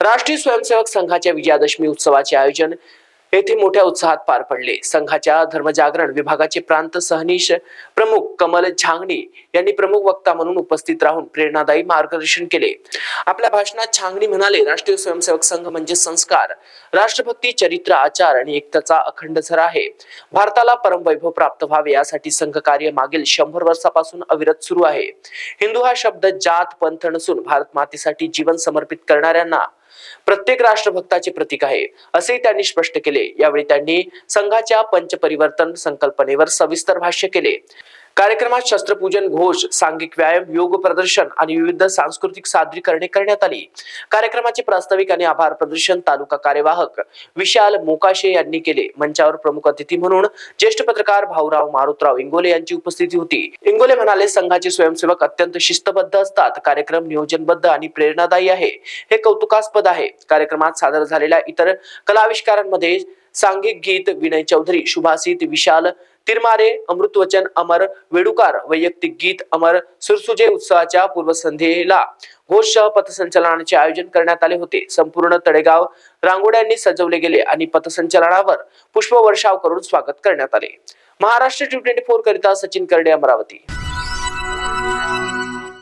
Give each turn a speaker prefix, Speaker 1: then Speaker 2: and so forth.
Speaker 1: राष्ट्रीय स्वयंसेवक संघाच्या विजयादशमी उत्सवाचे आयोजन येथे मोठ्या उत्साहात पार पडले. संघाच्या धर्मजागरण विभागाचे प्रांत सहनिश प्रमुख कमल छांगणी यांनी प्रमुख वक्ता म्हणून उपस्थित राहून प्रेरणादायी मार्गदर्शन केले. आपल्या भाषणात छांगणी म्हणाले राष्ट्रीय स्वयंसेवक संघ म्हणजे संस्कार. राष्ट्रभक्ती चरित्र आचार आणि एकताचा अखंड झरा आहे. भारताला परमवैभव प्राप्त व्हावे यासाठी संघ कार्य मागील शंभर वर्षापासून अविरत सुरू आहे. हिंदू हा शब्द जात पंथ नसून भारत मातेसाठी जीवन समर्पित करणाऱ्यांना प्रत्येक राष्ट्रभक्ताचे प्रतीक आहे असेही त्यांनी स्पष्ट केले. यावेळी त्यांनी संघाच्या पंचपरिवर्तन संकल्पनेवर सविस्तर भाष्य केले. कार्यक्रमात शस्त्रपूजन घोष सांघिक व्यायाम योग प्रदर्शन आणि विविध सांस्कृतिक सादरीकरणे करण्यात आली. कार्यक्रमाचे प्रास्ताविक आणि आभार प्रदर्शन तालुका कार्यवाहक विशाल मोकाशे यांनी केले. मंचावर प्रमुख अतिथी म्हणून ज्येष्ठ पत्रकार भाऊराव मारुतराव इंगोले यांची उपस्थिती होती. इंगोले म्हणाले संघाचे स्वयंसेवक अत्यंत शिस्तबद्ध असतात. कार्यक्रम नियोजनबद्ध आणि प्रेरणादायी आहे. हे कौतुकास्पद आहे. कार्यक्रमात सादर झालेल्या इतर कलाविष्कारांमध्ये सांघिक गीत विनय चौधरी शुभासित विशाल तिरमारे अमृतवचन अमर वेडुकार वैयक्तिक गीत अमर सुरसुजे उत्सवाच्या पूर्वसंध्येला घोषसह पथसंचलनाचे आयोजन करण्यात आले होते. संपूर्ण तळेगाव रांगोळ्यांनी सजवले गेले आणि पथसंचलनावर पुष्पवर्षाव करून स्वागत करण्यात आले. महाराष्ट्र टी ट्वेंटी फोर करिता सचिन करडे अमरावती